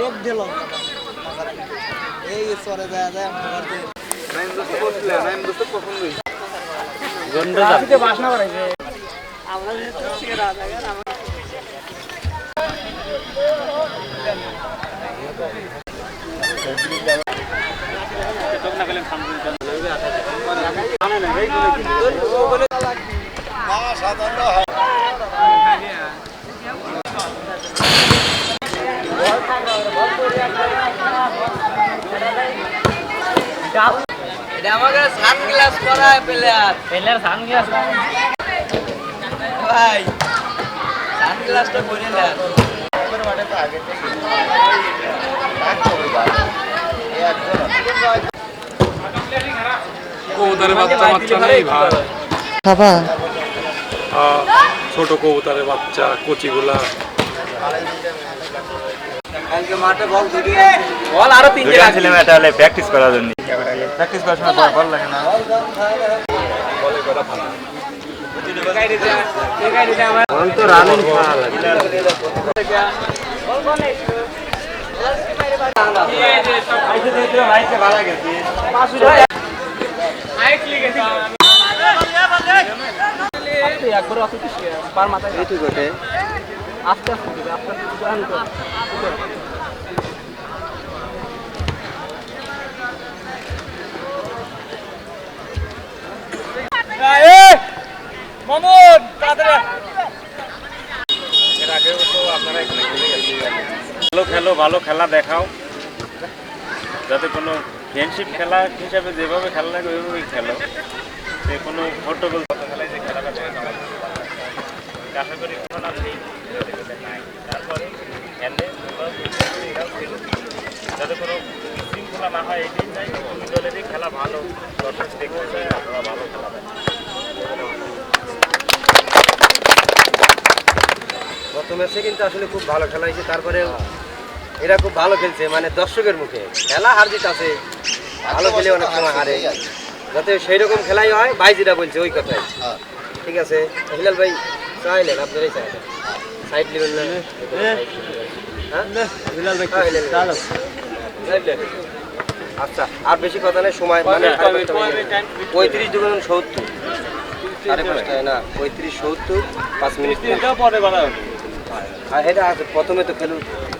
চোখ দিল এই সরে যায় যায় আমরা যে আমরা এটা আমাকে সানগ্লাস পরায় প্লেয়ার। পেলের সানগ্লাস ভাই সানগ্লাসটা পরে নেন। কবুতরের বাচ্চা বাচ্চা নেই ভাই। বাবা। ছোট কবুতরের বাচ্চা কচিগুলা। কালকে মাঠে বল ধরি বল আরও তিন দুইটা ছিলাম এটা হলে প্র্যাকটিস করার জন্য প্র্যাকটিস করার সময় বল লাগে না তো রানিং খেলা একবার অত কিছু পার মাথায় আস্তে আস্তে আস্তে আস্তে ভালো খেলা দেখাও। যাতে কোনো ফ্রেন্ডশিপ খেলা হিসাবে যেভাবে খেলা লাগে, ওইভাবেই খেলো। যে কোনো হট্টগোল খেলায় যে খেলাটা করি কোনো না। তারপরে খেলে। যাতে কোনো বিশৃঙ্খলা না হয় দিন চাই দুই খেলা ভালো। দর্শক ভালো খেলা গত ম্যাচে কিন্তু আসলে খুব ভালো খেলা হয়েছে তারপরে এরা খুব ভালো খেলছে মানে দর্শকের মুখে। খেলা হার জিত আছে ভালো খেলে অনেক সময় হারে। যাতে সেই রকম খেলাই হয় ভাই যেটা বলছে ওই কথাই। ঠিক আছে হিলাল ভাই চাইলেন আপনারাই চাইলেন সাইড নেবেন না? হ্যাঁ? হিলাল ভাই আচ্ছা আর বেশি কথা নেই সময় মানে পঁয়ত্রিশ দুগুণ সত্তর। সাড়ে পাঁচটায় না পঁয়ত্রিশ সত্তর পাঁচ মিনিট। পরে আর এটা আছে প্রথমে তো খেলুন। হ্যাঁ হ্যাঁ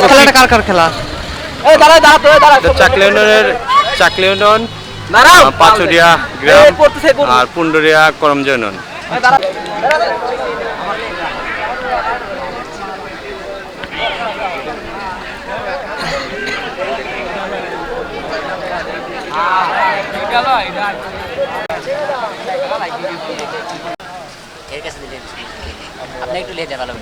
খেলাটা কার কার খেলা এই দাঁড়াও, দাঁড়াও, দাঁড়াও, দাঁড়াও। চাকলি ইউনিয়নের চাকলি ইউনিয়ন দাঁড়াও। পাচুরিয়া গ্রাম। আর পুন্ডরিয়া করমজ ইউনিয়ন এর কাছে দিলে আপনি একটু লেটে ভালো